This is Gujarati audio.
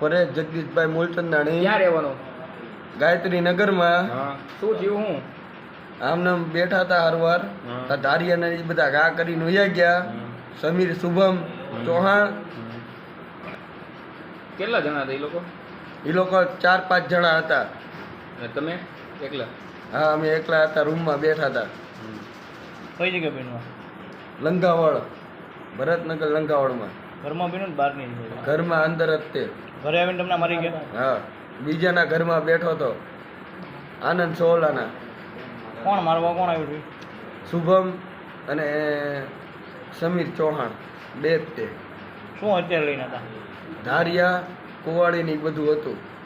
પરેશ જગદીશભાઈ મૂલચંદાણી ક્યાં રહેવાનું? ગાયત્રી નગરમાં શું થયું હું? આમને બેઠા હતા હરવાર. ધારિયાના એ બધા ઘા કરીને ઉયા ગયા. સમીર શુભમ ચૌહાણ. કેટલા જણા હતા એ લોકો? એ લોકો ચાર પાંચ જણા હતા. તમે એકલા? હા અમે એકલા હતા રૂમમાં બેઠા હતા. કઈ જગ્યા બેનમાં લંગાવળ ભરતનગર લંગાવળમાં ઘરમાં પીણું બહાર નહીં ઘરમાં અંદર જ તે. ઘરે આવીને તમને મારી ગયા? હા. બીજાના ઘરમાં બેઠો હતો આનંદ સોલાના કોણ મારવા? કોણ આવ્યું છે? શુભમ અને સમીર ચૌહાણ. બે જ તે. શું અત્યારે લઈને હતા? ધારિયા કુવાડીની બધું હતું.